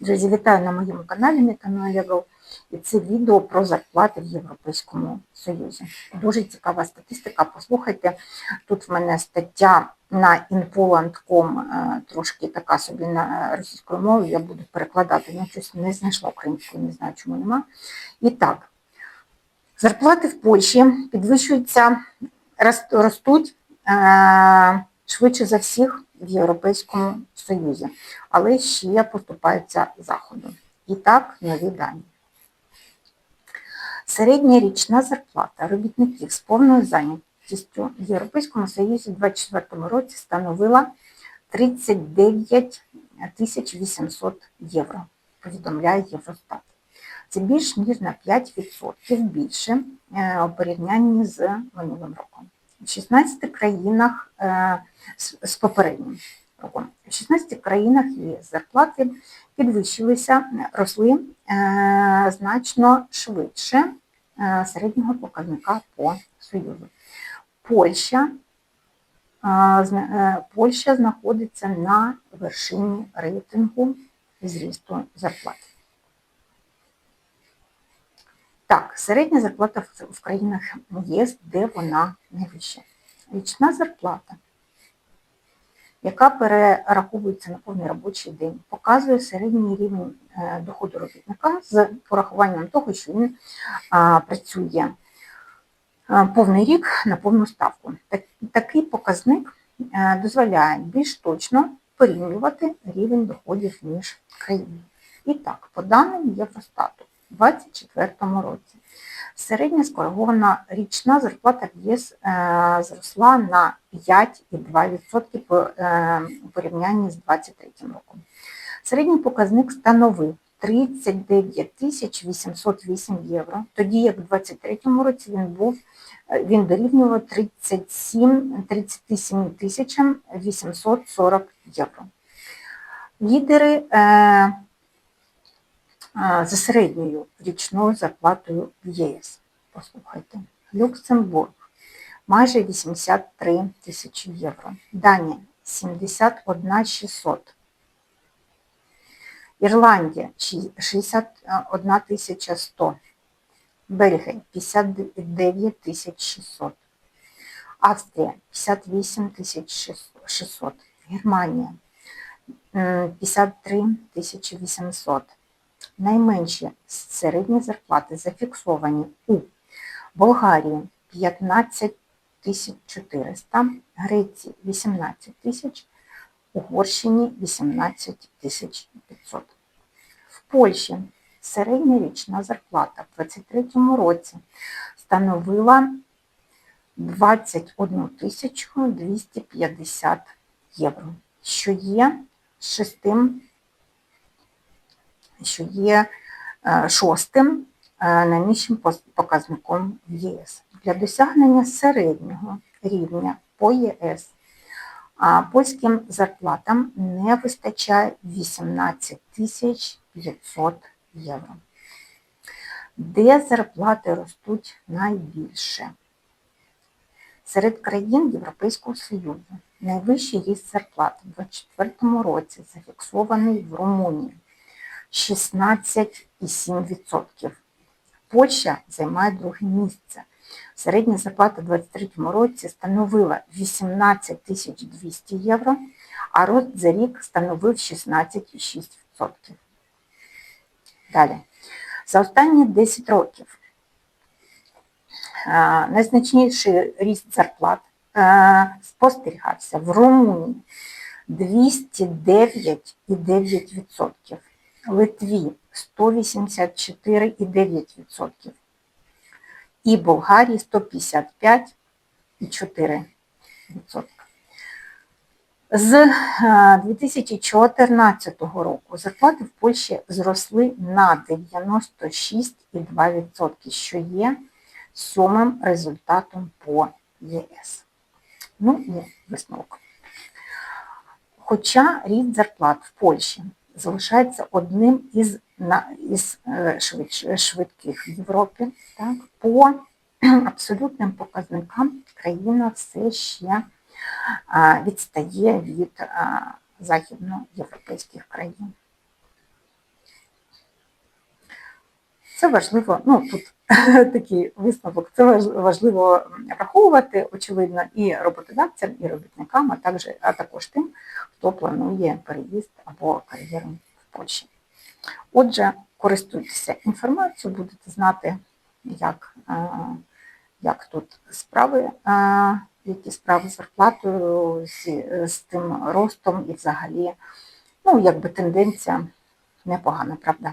Друзі, вітаю на моєму каналі Метаноєвро. І це відео про зарплати в Європейському Союзі. Дуже цікава статистика. Послухайте, тут в мене стаття на inpoland.com, е, трошки така собі на російською мовою, я буду перекладати, ну щось не знайшла українською, не знаю, чому нема. І так, зарплати в Польщі підвищуються, ростуть е, швидше за всіх в Європейському Союзі, але ще поступаються заходу. І так, нові дані. Середня річна зарплата робітників з повною зайнятістю в Європейському Союзі у 2024 році становила 39 800 євро, повідомляє Євростат. Це більш ніж на 5% більше е, у порівнянні з минулим роком. В 16 країнах е, з попереднім роком. В 16 країнах ЄС зарплати підвищилися, росли е, значно швидше е, середнього показника по Союзу. Польща, Польща знаходиться на вершині рейтингу зрісту зарплат. Так, середня зарплата в, країнах ЄС, де вона найвища. Річна зарплата, яка перераховується на повний робочий день, показує середній рівень е, доходу робітника з порахуванням того, що він працює повний рік на повну ставку. Такий показник е, дозволяє більш точно порівнювати рівень доходів між країнами. І так, по даним Євростату, 2024 році середня скоригована річна зарплата в ЄС е, зросла на 5,2% по, е, порівнянні з 2023 роком. Середній показник становив 39 тисяч 808 євро, тоді як у 2023 році він був е, він дорівнював 37, 37 тисячам 840 євро. Лідери за середньою річною зарплатою в ЄС. Послухайте. Люксембург майже 83 тисячі євро. Данія 71 600. Ірландія 61 тисяча 100. Бельгія 59 тисяч 600. Австрія 58 тисяч 600. Германія 53 тисячі 800. Найменші середні зарплати зафіксовані у Болгарії 15 400, Греції 18 тисяч, Угорщині 18 500. В Польщі середня річна зарплата в 2023 році становила 21 250 євро, що є шестим що є е, шостим е, найнижчим показником в єС. Для досягнення середнього рівня по ЄС польським зарплатам не вистачає 18 тисяч 500 євро. Де зарплати ростуть найбільше? Серед країн Європейського Союзу найвищий ріст зарплат у 2024 році зафіксований в Румунії 16,7%. Польща займає друге місце. Середня зарплата у 2023 році становила 18 200 євро, а рост за рік становив 16,6%. Далі. За останні 10 років е, найзначніший ріст зарплат е, спостерігався в Румунії 209,9%, Литві 184,9% і Болгарії 155,4%. З е, 2014 року зарплати в Польщі зросли на 96,2%, що є сьомим результатом по ЄС. Ну і висновок. Хоча ріст зарплат в Польщі залишається одним із, на, із е, швидш, швидких в Європі, так, по абсолютним показникам країна все ще відстає від західноєвропейських країн. Це важливо, ну тут такий висновок, це важ- важливо враховувати, очевидно, і роботодавцям, і робітникам, а також, а також тим, хто планує переїзд або кар'єру в Польщі. Отже, користуйтеся інформацією, будете знати, як, е, як тут справи, е, які справи з зарплатою, з, з тим ростом і взагалі, ну, якби тенденція непогана, правда.